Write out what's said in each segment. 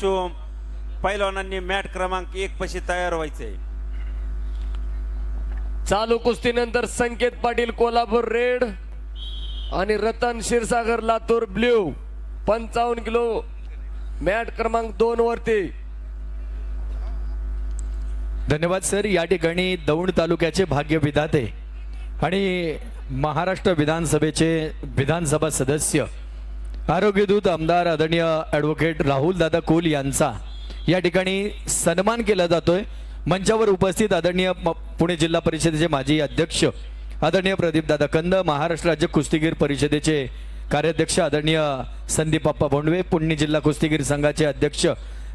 काशोम पैलवानांनी mat क्रमांक एक पशी तयार व्हायचंय चालू कुस्तीनंतर संकेत पाटील कोल्हापूर रेड आणि रतन क्षीरसागर लातूर ब्ल्यू. पंचावन्न किलो मॅट क्रमांक दोन वरती. धन्यवाद सर. या ठिकाणी दौंड तालुक्याचे भाग्य विधाते आणि महाराष्ट्र विधानसभेचे विधानसभा सदस्य आरोग्यदूत आमदार आदरणीय ॲडव्होकेट राहुल दादा कोल यांचा या ठिकाणी सन्मान केला जातोय. मंचावर उपस्थित आदरणीय पुणे जिल्हा परिषदेचे माजी अध्यक्ष आदरणीय प्रदीप दादा कंद महाराष्ट्र राज्य कुस्तीगीर परिषदेचे कार्याध्यक्ष आदरणीय संदीपप्पा भोंडवे पुणे जिल्हा कुस्तीगीर संघाचे अध्यक्ष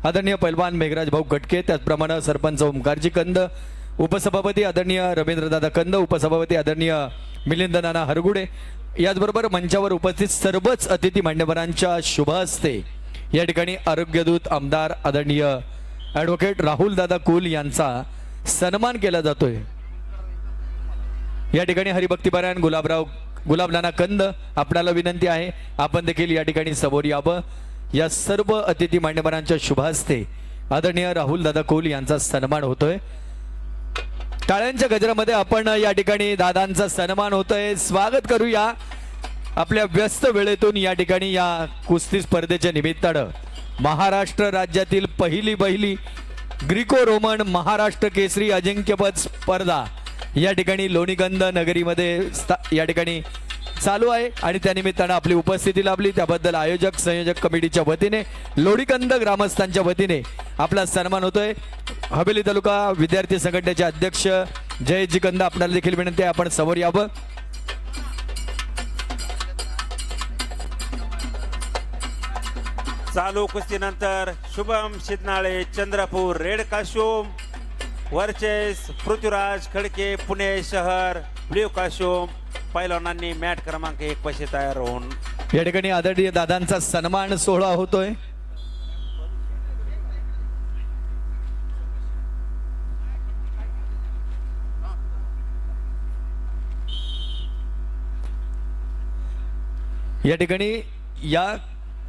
आदरणीय पैलवान मेघराज भाऊ गटके त्याचप्रमाणे सरपंच ओमकारजी कंद उपसभापती आदरणीय रवींद्रदादा कंद उपसभापती आदरणीय मिलिंद नाना हरगुडे याचबरोबर मंचावर उपस्थित सर्वच अतिथी मान्यवरांच्या शुभ हस्ते या ठिकाणी आरोग्यदूत आमदार आदरणीय ॲडव्होकेट राहुल दादा कुल यांचा सन्मान केला जातोय. या ठिकाणी हरिभक्तीपरायण गुलाबराव गुलाबनाना कंद आपणाला विनंती आहे. आपण देखील या ठिकाणी समोर यावं. या सर्व अतिथी मान्यवरांच्या शुभ हस्ते आदरणीय राहुल दादा कोल यांचा सन्मान होतोय. टाळ्यांच्या गजरामध्ये आपण या ठिकाणी दादांचा सन्मान होतोय. स्वागत करूया आपल्या व्यस्त वेळेतून या ठिकाणी या कुस्ती स्पर्धेच्या निमित्तानं. महाराष्ट्र राज्यातील पहिली पहिली ग्रीको रोमन महाराष्ट्र केसरी अजिंक्यपद स्पर्धा या ठिकाणी लोणीगंध नगरीमध्ये स्था- या ठिकाणी चालू आहे आणि त्यानिमित्तानं आपली उपस्थिती लाभली. त्याबद्दल आयोजक संयोजक कमिटीच्या वतीने लोणीगंध ग्रामस्थांच्या वतीने आपला सन्मान होतोय. हवेली तालुका विद्यार्थी संघटनेचे अध्यक्ष जयजी कंद आपल्याला देखील विनंती आहे आपण समोर यावं. चालू कुस्तीनंतर Shubham Shidnale Chandrapur red costume versus Prithviraj Khadke Pune शहर ब्ल्यू काशोम पैलवानांनी मॅट क्रमांक एक पशी तयार होऊन या ठिकाणी आदरणीय दादांचा सन्मान सोहळा होतोय. या ठिकाणी या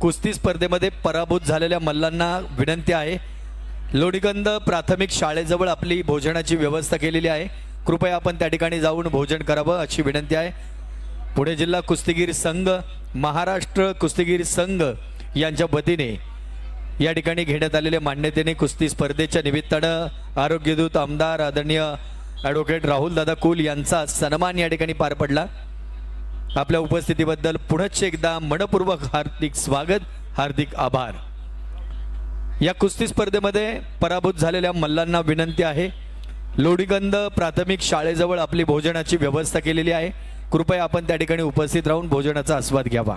कुस्ती स्पर्धेमध्ये पराभूत झालेल्या मल्लांना विनंती आहे. लोणीगंध प्राथमिक शाळेजवळ आपली भोजनाची व्यवस्था केलेली आहे. कृपया आपण त्या ठिकाणी जाऊन भोजन करावं अशी विनंती आहे. पुणे जिल्हा कुस्तीगीर संघ महाराष्ट्र कुस्तीगीर संघ यांच्या वतीने या ठिकाणी घेण्यात आलेल्या मान्यतेने कुस्ती स्पर्धेच्या निमित्तानं आरोग्यदूत आमदार आदरणीय ॲडव्होकेट राहुल दादा कुल यांचा सन्मान या ठिकाणी पार पडला. आपल्या उपस्थितीबद्दल पुनश्च एकदा मनपूर्वक हार्दिक स्वागत हार्दिक आभार. या कुस्ती स्पर्धेमध्ये पराभूत झालेल्या मल्लांना विनंती आहे. लोडीगंध प्राथमिक शाळेजवळ आपली भोजनाची व्यवस्था केलेली आहे. कृपया आपण त्या ठिकाणी उपस्थित राहून भोजनाचा आस्वाद घ्यावा.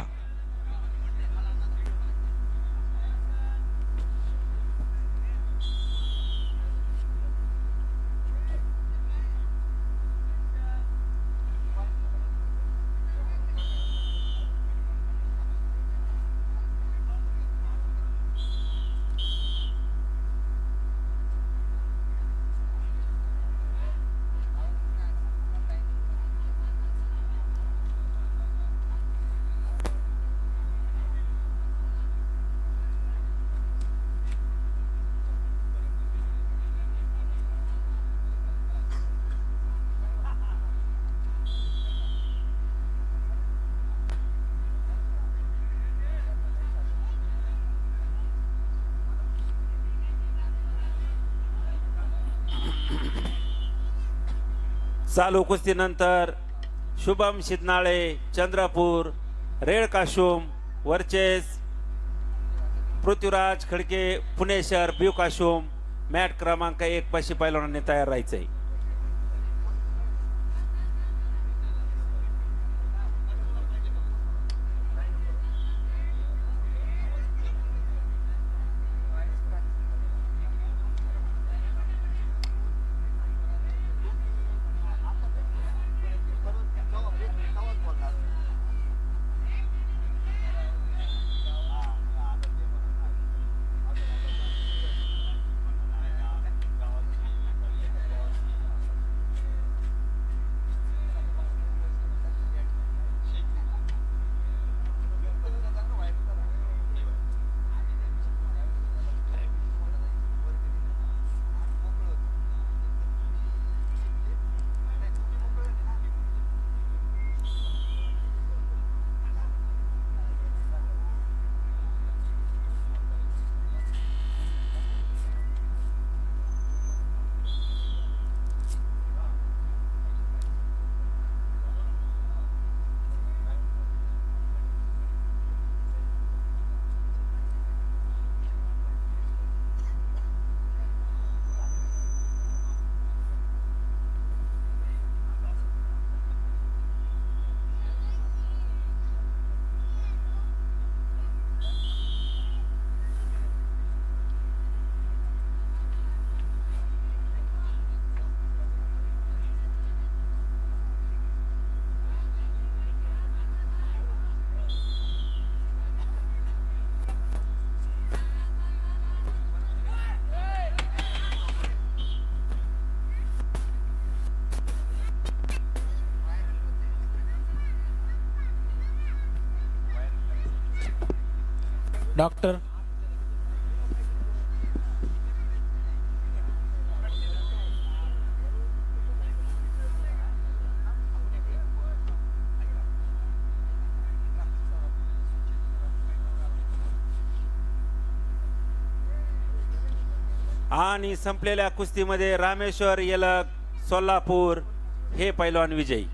चालू कुस्तीनंतर Shubham Shidnale Chandrapur red costume versus Prithviraj Khadke Pune शहर ब्यू काशुम मॅट क्रमांक एक पाशी पैलवानांनी तयार राहायचंय. डॉक्टर आणि संपलेल्या कुस्तीमध्ये रामेश्वर यलक सोलापूर हे पैलवान विजयी.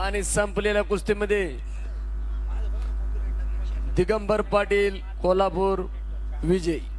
आणि संपलेल्या कुस्तीमध्ये दिगंबर पाटील कोल्हापूर विजय.